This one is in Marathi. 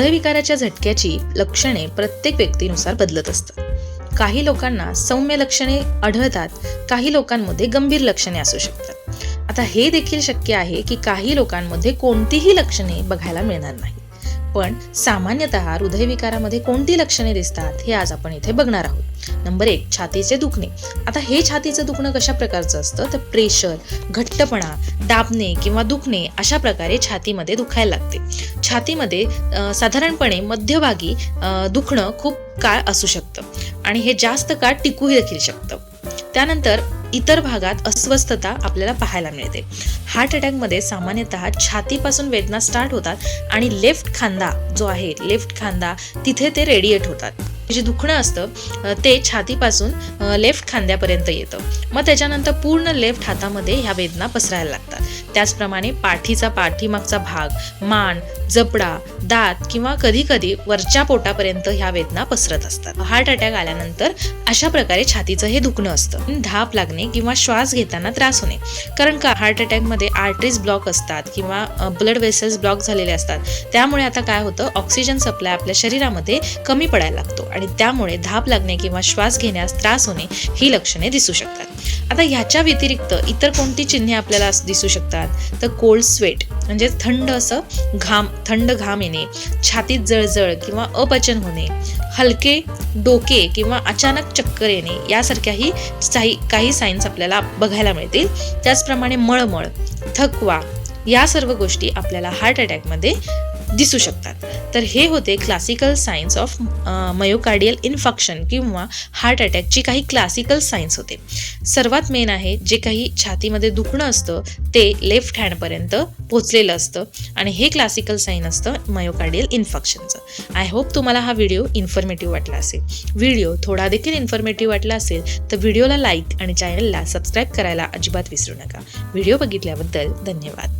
हृदयविकाराच्या झटक्याची लक्षणे प्रत्येक व्यक्तीनुसार बदलत असतात. काही लोकांना सौम्य लक्षणे आढळतात काही लोकांमध्ये गंभीर लक्षणे असू शकतात. आता हे देखील शक्य आहे की काही लोकांमध्ये कोणतीही लक्षणे बघायला मिळणार नाही पण सामान्यतः हृदयविकारामध्ये कोणती लक्षणे दिसतात हे आज आपण इथे बघणार आहोत. नंबर एक छातीचे दुखणे. आता हे छातीचं दुखणं कशा प्रकारचं असतं? तर प्रेशर घट्टपणा दाबणे किंवा दुखणे अशा प्रकारे छातीमध्ये दुखायला लागते. छातीमध्ये साधारणपणे मध्यभागी दुखणं खूप काळ असू शकतं आणि हे जास्त काळ टिकूही देखील शकतं. त्यानंतर इतर भागात अस्वस्थता आपल्याला पाहायला मिळते. हार्ट अटॅकमध्ये सामान्यतः छातीपासून वेदना स्टार्ट होतात आणि लेफ्ट खांदा जो आहे लेफ्ट खांदा तिथे ते रेडिएट होतात. जे दुखणं असतं ते छातीपासून लेफ्ट खांद्यापर्यंत येतं. मग त्याच्यानंतर पूर्ण लेफ्ट हातामध्ये ह्या वेदना पसरायला लागतात. त्याचप्रमाणे पाठीचा पाठीमागचा भाग मान जबडा दात किंवा कधी कधी वरच्या पोटापर्यंत ह्या वेदना पसरत असतात. हार्ट अटॅक आल्यानंतर अशा प्रकारे छातीचं हे दुखणं असतं. धाप लागणे किंवा श्वास घेताना त्रास होणे. कारण का? हार्ट अटॅकमध्ये आर्टरीज ब्लॉक असतात किंवा ब्लड वेसल्स ब्लॉक झालेले असतात. त्यामुळे आता काय होतं? ऑक्सिजन सप्लाय आपल्या शरीरामध्ये कमी पडायला लागतो. आणि त्यामुळे धाप लागणे किंवा श्वास घेण्यास त्रास होणे ही लक्षणे दिसू शकतात. आता ह्याच्या व्यतिरिक्त इतर कोणती चिन्हे आपल्याला दिसू शकतात? तर कोल्ड स्वेट म्हणजे थंड असं घाम थंड घाम येणे छातीत जळजळ किंवा अपचन होणे हलके डोके किंवा अचानक चक्कर येणे यासारख्याही काही काही सायन्स आपल्याला बघायला मिळतील. त्याचप्रमाणे मळमळ थकवा या सर्व गोष्टी आपल्याला हार्ट अटॅकमध्ये दिसू शकतात. तर हे होते classical science of myocardial infarction किंवा हार्ट अटॅकची काही क्लासिकल सायन्स होते. सर्वात मेन आहे जे काही छातीमध्ये दुखणं असतं ते लेफ्ट हँडपर्यंत पोचलेलं असतं आणि हे क्लासिकल साईन असतं मयोकार्डियल इन्फेक्शनचं आय होप तुम्हाला हा व्हिडिओ इन्फॉर्मेटिव्ह वाटला असेल. व्हिडिओ थोडा देखील इन्फॉर्मेटिव्ह वाटला असेल तर व्हिडिओला लाईक आणि चॅनलला सबस्क्राईब करायला अजिबात विसरू नका. व्हिडिओ बघितल्याबद्दल धन्यवाद.